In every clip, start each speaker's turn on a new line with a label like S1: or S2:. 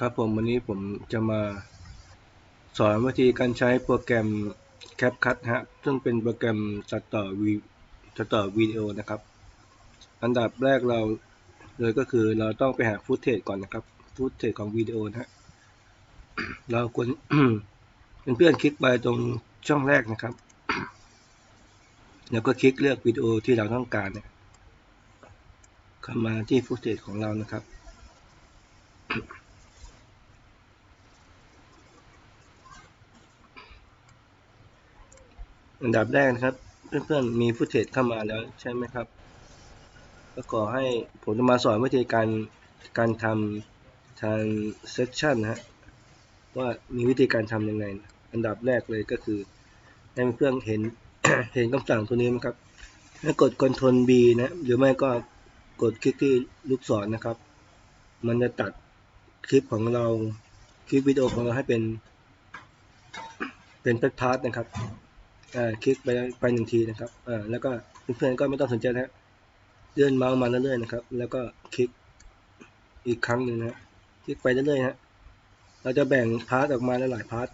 S1: ครับผมวันนี้ผมจะมาสอนวิธีการใช้โปรแกรม CapCut ฮะ ซึ่งเป็นโปรแกรมตัดต่อวีตัดต่อวิดีโอนะครับ อันดับแรกเราเลยก็คือเราต้องไปหาฟุตเทจก่อนนะครับฟุตเทจของวิดีโอนะฮะเราควรเพื่อนๆคลิกไปตรงช่องแรกนะครับ แล้วก็คลิกเลือกวิดีโอที่เราต้องการเนี่ยเข้ามาที่ฟุตเทจของเรานะครับ อันดับแรกนะครับ เพื่อนๆมีฟุตเทจเข้ามาแล้วใช่ไหมครับ ก็ขอให้ผมจะมาสอนวิธีการการทำทางเซสชันนะฮะว่ามีวิธีการทำยังไง อันดับแรกเลยก็คือให้เพื่อนเห็นเห็นคำสั่งตัวนี้ไหมครับให้กด Ctrl B นะหรือไม่ก็กดคลิกที่ลูกศรนนะครับ มันจะตัดคลิปของเราคลิปวิดีโอของเราให้เป็น เป็นพาร์ทนะครับ คลิกไปไปหนึ่งทีนะครับแล้วก็เพื่อนๆก็ไม่ต้องสนใจนะเลื่อนเมาส์มาเรื่อยๆนะครับ แล้วก็คลิกอีกครั้งหนึ่งนะคลิกไปเรื่อยๆฮะเราจะแบ่งพาร์ทออกมาหลายพาร์ท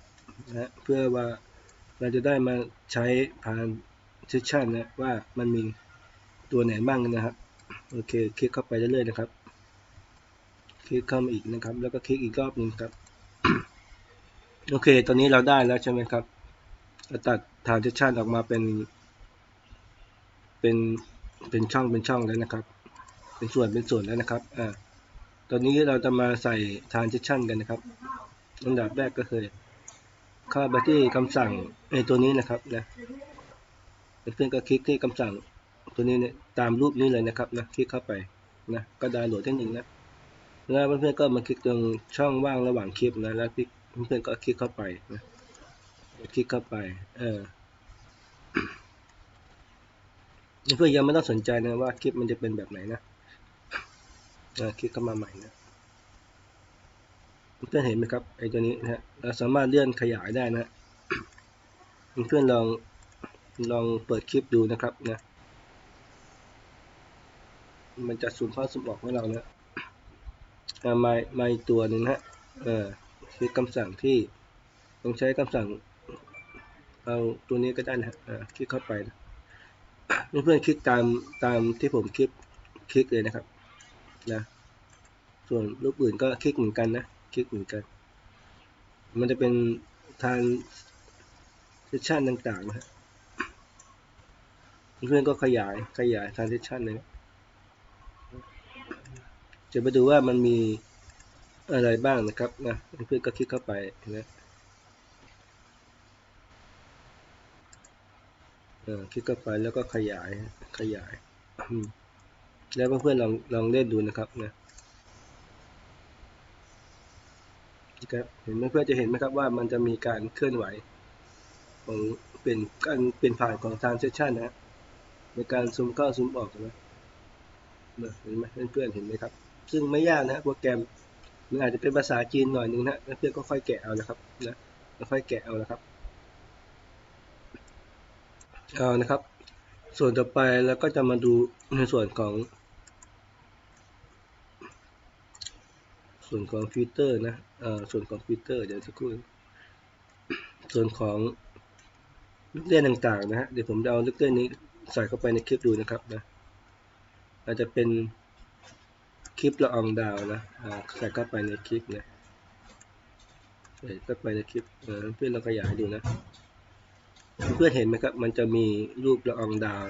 S1: นะเพื่อว่าเราจะได้มาใช้ผ่านเซสชันนะว่ามันมีตัวไหนบ้างนะครับโอเคคลิกเข้าไปเรื่อยๆนะครับ คลิกเข้ามาอีกนะครับ แล้วก็คลิกอีกรอบหนึ่งครับโอเค ตอนนี้เราได้แล้วใช่ไหมครับเราตัด ทางเซสชันออกมาเป็น เป็นเป็นช่องเป็นช่องแล้วนะครับ เป็นส่วนเป็นส่วนแล้วนะครับอ่าตอนนี้เราจะมาใส่ transition กันนะครับอันดับแรกก็คือเข้าไปที่คำสั่งไอตัวนี้นะครับนะเพื่อนๆก็คลิกที่คำสั่งตัวนี้เนี่ยตามรูปนี้เลยนะครับนะคลิกเข้าไปนะก็ดาวน์โหลดที่หนึ่งนะแล้วเพื่อนๆก็มาคลิกตรงช่องว่างระหว่างคลิปนะแล้วเพื่อนๆก็คลิกเข้าไปนะ คลิกเข้าไป เออเพื่อนยังไม่ต้องสนใจนะว่าคลิปมันจะเป็นแบบไหนนะคลิกเข้ามาใหม่นะเพื่อนเห็นไหมครับไอ้ตัวนี้นะฮะเราสามารถเลื่อนขยายได้นะเพื่อนลองลองเปิดคลิปดูนะครับนะมันจะซูมเข้าซูมออกให้เรานะมามาอีกตัวหนึ่งนะฮะเออคือคำสั่งที่ต้องใช้คำสั่ง เอาตัวนี้ก็ได้นะคลิกเข้าไปนะเพื่อนๆคลิกตามตามที่ผมคลิกคลิกเลยนะครับนะส่วนรูปอื่นก็คลิกเหมือนกันนะคลิกเหมือนกัน มันจะเป็นทางเซสชันต่างๆนะฮะเพื่อนก็ขยายขยายทางเซสชันเลยจะไปดูว่ามันมีอะไรบ้างนะครับนะเพื่อนก็คลิกเข้าไปนะ คลิกเข้าไปแล้วก็ขยายขยาย แล้วเพื่อนๆลองลองเล่นดูนะครับนะครับเห็นเพื่อนๆจะเห็นไหมครับว่ามันจะมีการเคลื่อนไหวของเป็นการเป็นผ่านของทางเซสชันนะในการซูมเข้าซูมออกนะเห็นไหมเพื่อนๆเห็นไหมครับ ซึ่งไม่ยากนะโปรแกรมมันอาจจะเป็นภาษาจีนหน่อยนึงนะเพื่อนๆก็ค่อยแกะเอานะครับนะค่อยแกะเอานะครับ เอานะครับ ส่วนต่อไปแล้วก็จะมาดูในส่วนของ ส่วนของฟิลเตอร์นะอ่าส่วนของฟิลเตอร์เดี๋ยวสักครู่ส่วนของลูกเล่นต่างๆนะฮะเดี๋ยวผมจะเอาลูกเล่นนี้ใส่เข้าไปในคลิปดูนะครับนะอาจจะเป็นคลิปละอองดาวนะใส่เข้าไปในคลิปนะใส่เข้าไปในคลิปเพื่อนเราขยายดูนะ เพื่อนเห็นไหมครับ มันจะมีรูปละอองดาว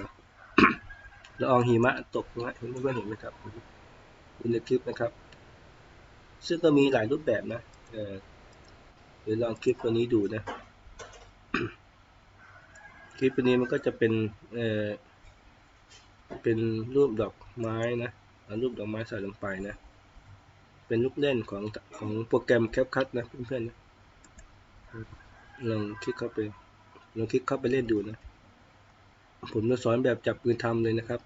S1: ละอองหิมะตกนะเห็นเพื่อนเห็นไหมครับในคลิปนะครับ ซึ่งก็มีหลายรูปแบบนะเดี๋ยวลองคลิปตัวนี้ดูนะ คลิปตัวนี้มันก็จะเป็นเอ่อเป็นรูปดอกไม้นะเอารูปดอกไม้ใส่ลงไปนะ เป็นลูกเล่นของของโปรแกรม CapCut นะเพื่อนๆนะลองคลิกเข้าไป ลองคลิกเข้าไปเล่นดูนะ ผมจะสอนแบบจับปืนทำเลยนะครับ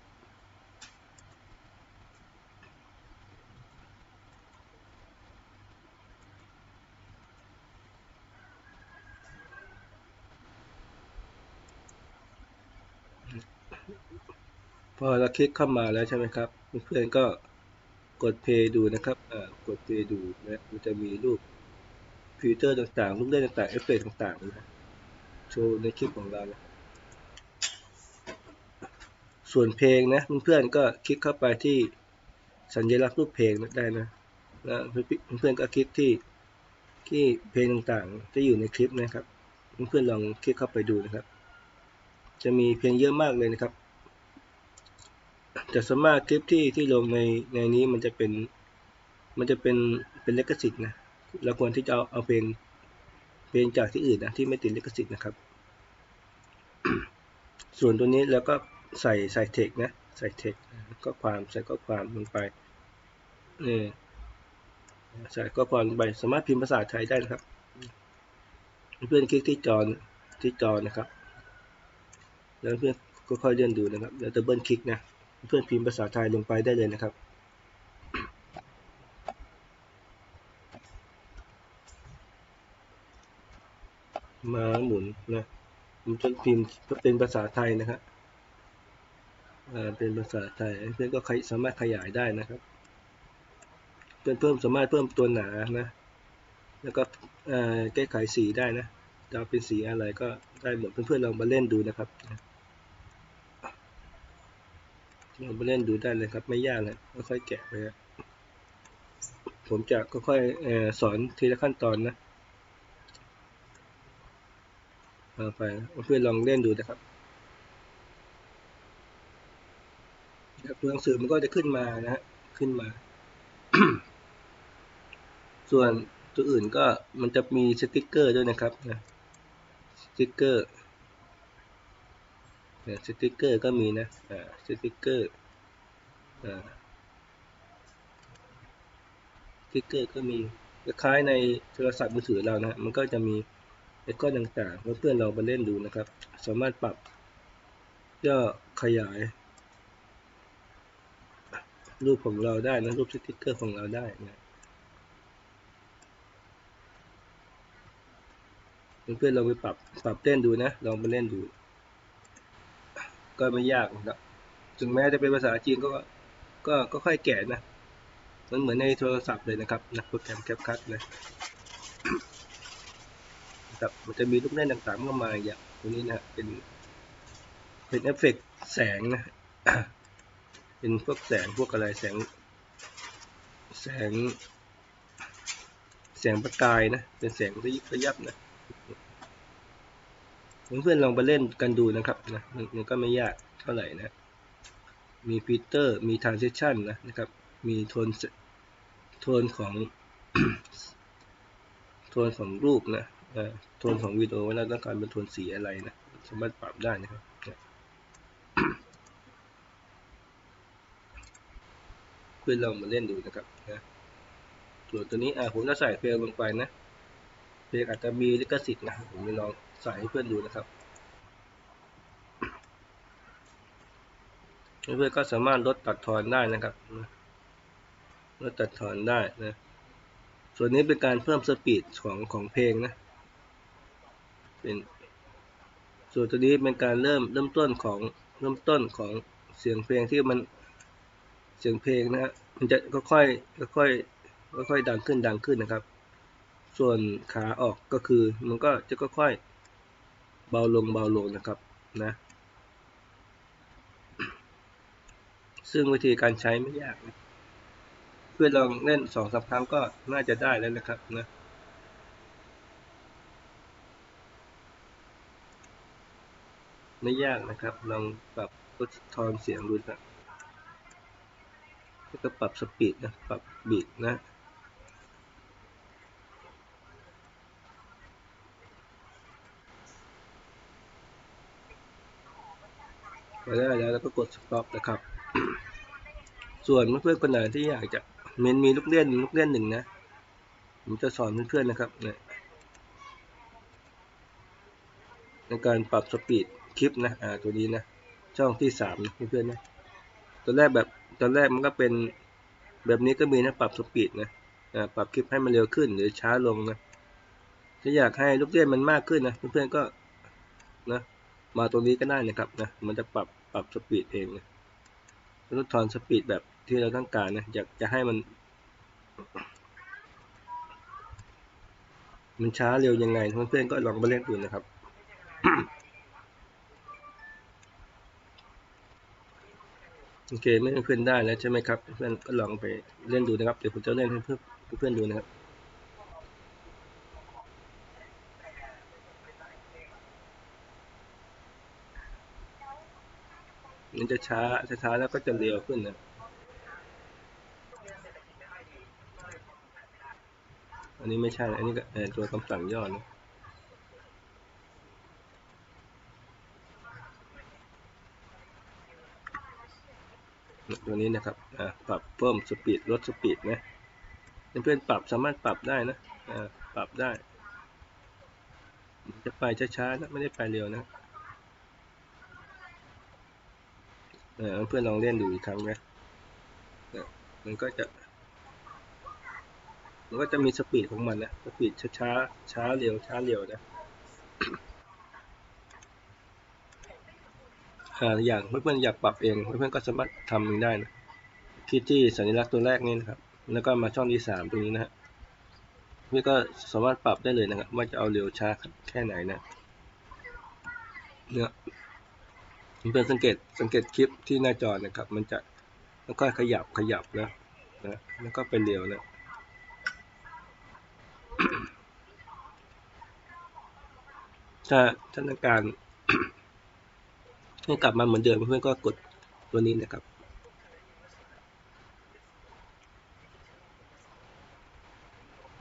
S1: พอเราคลิกเข้ามาแล้วใช่ไหมครับ เพื่อนก็กดเพย์ดูนะครับกดเพย์ดูนะมันจะมีรูปฟิลเตอร์ต่างๆ รูปเล่นต่างๆ เอฟเฟกต์ต่างๆนะ โชว์ในคลิปของเรานะส่วนเพลงนะเพื่อนๆก็คลิกเข้าไปที่สัญลักษณ์รูปเพลงได้นะแล้วเพื่อนๆก็คลิกที่ที่เพลงต่างๆที่อยู่ในคลิปนะครับ เพื่อนๆลองคลิกเข้าไปดูนะครับ จะมีเพลงเยอะมากเลยนะครับแต่สวนมากคลิปที่ที่ลงในในนี้มันจะเป็นมันจะเป็นเป็นลิขสิทธิ์นะเราควรที่จะเอาเอาเพลง เพลงจากที่อื่นนะที่ไม่ติดลิขสิทธิ์นะครับ ส่วนตัวนี้แล้วก็ใส่ใส่เทคนะใส่เทคก็ความใส่ข้อความลงไปนี่ใส่ข้อความลงไปสามารถพิมพ์ภาษาไทยได้นะครับ เพื่อนคลิกที่จอที่จอนะครับ แล้วเพื่อนก็ค่อยเลื่อนดูนะครับ แล้วดับเบิลคลิกนะเพื่อนพิมพ์ภาษาไทยลงไปได้เลยนะครับ มาหมุนนะผมจะพิมพ์เป็นภาษาไทยนะครับเป็นภาษาไทยเพื่อนก็สามารถขยายได้นะครับเพื่อนเพิ่มสามารถเพิ่มตัวหนานะ แล้วก็แก้ไขสีได้นะจะเป็นสีอะไรก็ได้หมดเพื่อนๆลองมาเล่นดูนะครับลองมาเล่นดูได้เลยครับไม่ยากเลยค่อยๆแกะไปครับผมจะค่อยๆสอนทีละขั้นตอนนะเอาไปเพื่อนลองเล่นดูนะครับตัวหนังสือมันก็จะขึ้นมานะฮะขึ้นมา ส่วนตัวอื่นก็มันจะมีสติกเกอร์ด้วยนะครับนะสติกเกอร์สติกเกอร์ก็มีนะอ่าสติกเกอร์อ่าสติกเกอร์ก็มีคล้ายในโทรศัพท์มือถือเรานะมันก็จะมี ไอคอนต่างๆเพื่อนเราไปเล่นดูนะครับ สามารถปรับย่อขยาย รูปของเราได้นะรูปสติกเกอร์ของเราได้นะเพื่อนๆลองไปปรับปรับเต้นดูนะลองไปเล่นดู ก็ไม่ยากนะครับถึงแม้จะเป็นภาษาจีนก็ก็ก็ค่อยแก่นะ มันเหมือนในโทรศัพท์เลยนะครับนะโปรแกรมแคปคัทนะ นะครับ มันจะมีลูกเล่นต่างๆเข้ามาอย่างตรงนี้นะเป็นเป็นเอฟเฟกแสงนะเป็นพวกแสงพวกอะไรแสง แสง แสงประกายนะเป็นแสงระยิบระยับนะเพื่อนๆลองไปเล่นกันดูนะครับนะมันก็ไม่ยากเท่าไหร่นะมีฟิลเตอร์มีทรานซิชันนะนะครับ มีโทนโทนของโทนของรูปนะ โทนของวิดีโอว่าเราต้องการเป็นโทนสีอะไรนะสามารถปรับได้นะครับเพื่อนลองมาเล่นดูนะครับนะส่วนตัวนี้อ่าผมจะใส่เพลงลงไปนะเพลงอาจจะมีลิขสิทธิ์นะผมจะลองใส่ให้เพื่อนดูนะครับเพื่อนก็สามารถลดตัดทอนได้นะครับลดตัดทอนได้นะส่วนนี้เป็นการเพิ่มสปีดของของเพลงนะ เป็นส่วนตัวนี้เป็นการเริ่มเริ่มต้นของเริ่มต้นของเสียงเพลงที่มันเสียงเพลงนะฮะมันจะค่อยๆค่อยๆค่อยๆดังขึ้นดังขึ้นนะครับ ส่วนขาออกก็คือมันก็จะค่อยๆเบาลงเบาลงนะครับนะซึ่งวิธีการใช้ไม่ยาก เพื่อลองเล่นสองสาครั้งก็น่าจะได้แล้วนะครับนะ ไม่ยากนะครับ ลองปรับลดทอนเสียงดูนะแล้วก็ปรับสปีดนะ ปรับบีทนะ พอได้แล้วแล้วก็กด stop นะครับ ส่วนเพื่อนๆคนไหนที่อยากจะเมนมีลูกเล่นลูกเล่นหนึ่งนะ ผมจะสอนเพื่อนๆนะครับเนี่ยในการปรับสปีด คลิปนะอ่าตัวนี้นะช่องที่สามนะเพื่อนๆนะตัวแรกแบบตอนแรกมันก็เป็นแบบนี้ก็มีนะปรับสปีดนะปรับคลิปให้มันเร็วขึ้นหรือช้าลงนะถ้าอยากให้ลูกเล่นมันมากขึ้นนะเพื่อนๆก็นะมาตรงนี้ก็ได้นะครับนะมันจะปรับปรับสปีดเองนะลดทอนสปีดแบบที่เราต้องการนะอยากจะให้มัน มันช้าเร็วยังไงเพื่อนๆก็ลองมาเล่นดูนะครับ โอเคไม่เพื่อนได้แล้วใช่ไหมครับ เพื่อนก็ลองไปเล่นดูนะครับ เดี๋ยวผมจะเล่นให้เพื่อนเพื่อนดูนะครับมันจะช้าช้าแล้วก็จะเร็วขึ้นนะอันนี้ไม่ใช่ อันนี้ก็ตัวคำสั่งย่อนะ ตัวนี้นะครับปรับเพิ่มสปีดลดสปีดนะเพื่อนๆปรับสามารถปรับได้นะปรับได้ จะไปช้าๆนะไม่ได้ไปเร็วนะเพื่อนลองเล่นดูอีกครั้งนะมันก็จะมันก็จะมีสปีดของมันนะ สปีดช้าช้าๆช้าเร็วช้าเร็วนะ อ่าอย่างเพื่อนๆอยากปรับเองเพื่อนๆก็สามารถทำเองได้นะคลิกที่สัญลักษณ์ตัวแรกนี่นะครับ แล้วก็มาช่องที่สามตรงนี้นะฮะพี่ก็สามารถปรับได้เลยนะครับ ว่าจะเอาเร็วช้าแค่ไหนนะเนี่ยเพื่อนสังเกตสังเกตคลิปที่หน้าจอนะครับ มันจะแล้วก็ขยับขยับนะนะแล้วก็เป็นเร็วนะถ้าถ้าต้องการ ให้กลับมาเหมือนเดิมเพื่อนก็กดตัวนี้นะครับ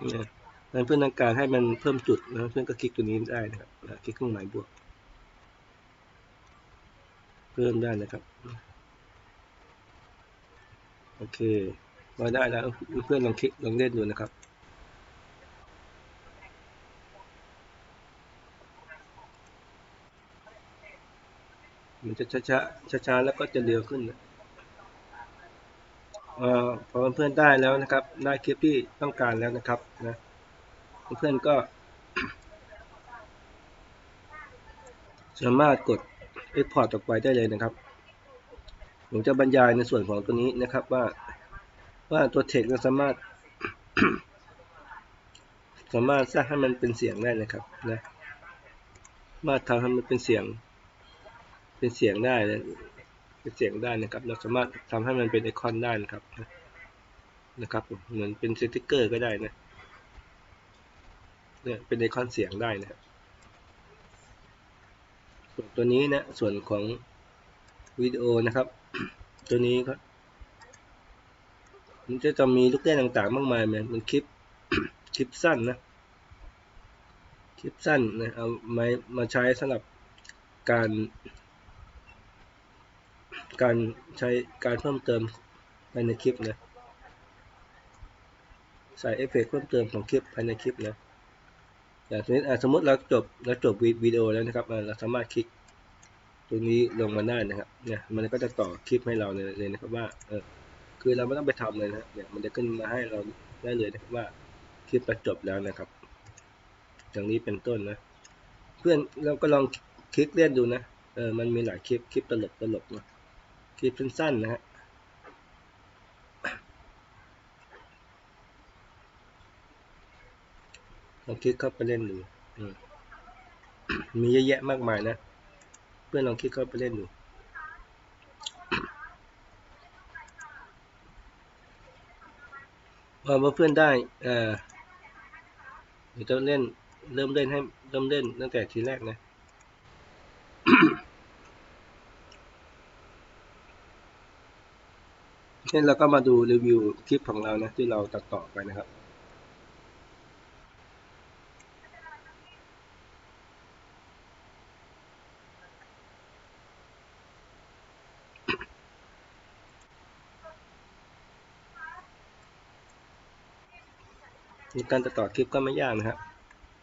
S1: นี่ยแล้วเพื่อนต้องการให้มันเพิ่มจุดนะเพื่อนก็คลิกตัวนี้ได้นะครับคลิกเครื่องหมายบวก เพิ่มได้นะครับ โอเคพอได้แล้วเพื่อนลองคลิกลองเล่นดูนะครับ จะช้าๆช้าๆแล้วก็จะเร็วขึ้นเอ่อพอเพื่อนๆได้แล้วนะครับ ได้คลิปที่ต้องการแล้วนะครับนะเพื่อนๆก็สามารถกด Export ออกไปได้เลยนะครับ ผมจะบรรยายในส่วนของตัวนี้นะครับว่าว่าตัวเทคเราสามารถ สามารถสร้างให้มันเป็นเสียงได้นะครับนะ มาทำให้มันเป็นเสียง เป็นเสียงได้เป็นเสียงได้นะครับ เราสามารถทำให้มันเป็นไอคอนได้นะครับนะครับ เหมือนเป็นสติกเกอร์ก็ได้นะเนี่ยเป็นไอคอนเสียงได้นะครับส่วนตัวนี้นะส่วนของวิดีโอนะครับ ตัวนี้ก็มันจะจะมีลูกเล่นต่างๆ มากมายเหมือนมันคลิปคลิปสั้นนะคลิปสั้นนะเอามามาใช้สำหรับการ การใช้การเพิ่มเติมภายในคลิปนะใส่เอฟเฟกเพิ่มเติมของคลิปภายในคลิปนะอย่างนี้สมมติเราจบเราจบวิดีโอแล้วนะครับเราสามารถคลิกตรงนี้ลงมาได้นะครับเนี่ยมันก็จะต่อคลิปให้เราเลยนะครับว่าเออคือเราไม่ต้องไปทำเลยนะเนี่ยมันจะขึ้นมาให้เราได้เลยนะครับว่าคลิปจบแล้วนะครับ อย่างนี้เป็นต้นนะ เพื่อนเราก็ลองคลิกเล่นดูนะเออมันมีหลายคลิปคลิปตลกตลกนะ คลิปสั้นๆนะฮะลองคลิกเข้าไปเล่นดูมีเยอะแยะมากมายนะ เพื่อนลองคลิกเข้าไปเล่นดูพอเพื่อนได้เอ่อเดี๋ยวจะเล่นเริ่มเล่นให้เริ่มเล่นตั้งแต่ทีแรกนะ เช่ นี่เราก็มาดูรีวิวคลิปของเรานะที่เราตัดต่อไปนะครับการตัดต่อคลิปก็ไม่ยากนะครับ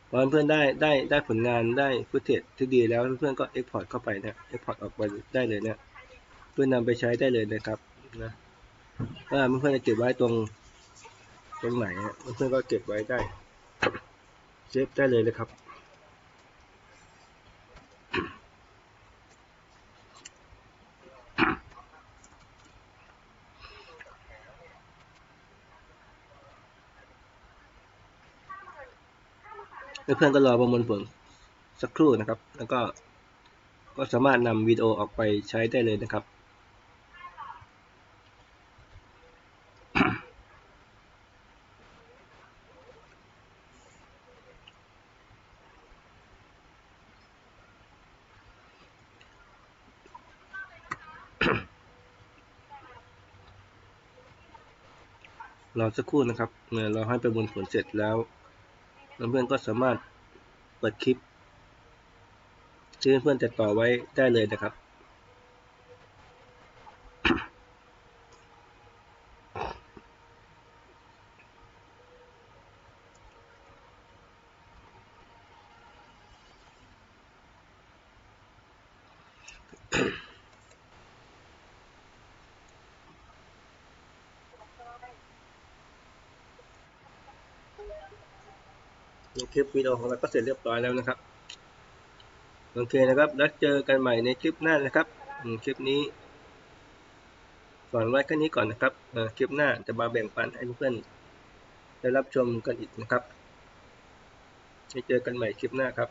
S1: พอเพื่อนได้ได้ได้ผลงานได้ฟุตเทจที่ดีแล้วเพื่อนก็เอ็กพอร์ตเข้าไปนะเอ็กพอร์ตออกไปได้เลยนะเพื่อนนำไปใช้ได้เลยนะครับนะ ว่าเพื่อนจะเก็บไว้ตรงตรงไหนเพื่อนก็เก็บไว้ได้เซฟได้เลยนะครับเพื่อนๆก็รอประมวลผลสักครู่นะครับ แล้วก็ก็สามารถนำวิดีโอออกไปใช้ได้เลยนะครับ รอสักครู่นะครับเราให้ประมวลผลเสร็จแล้วเพื่อนๆก็สามารถเปิดคลิปที่เพื่อนๆจะต่อไว้ได้เลยนะครับ คลิปวิดีโอของเราก็เสร็จเรียบร้อยแล้วนะครับโอเคนะครับแล้วเจอกันใหม่ในคลิปหน้านะครับคลิปนี้สอนไว้แค่นี้ก่อนนะครับคลิปหน้าจะมาแบ่งปันให้เพื่อนได้รับชมกันอีกนะครับไว้เจอกันใหม่คลิปหน้าครับ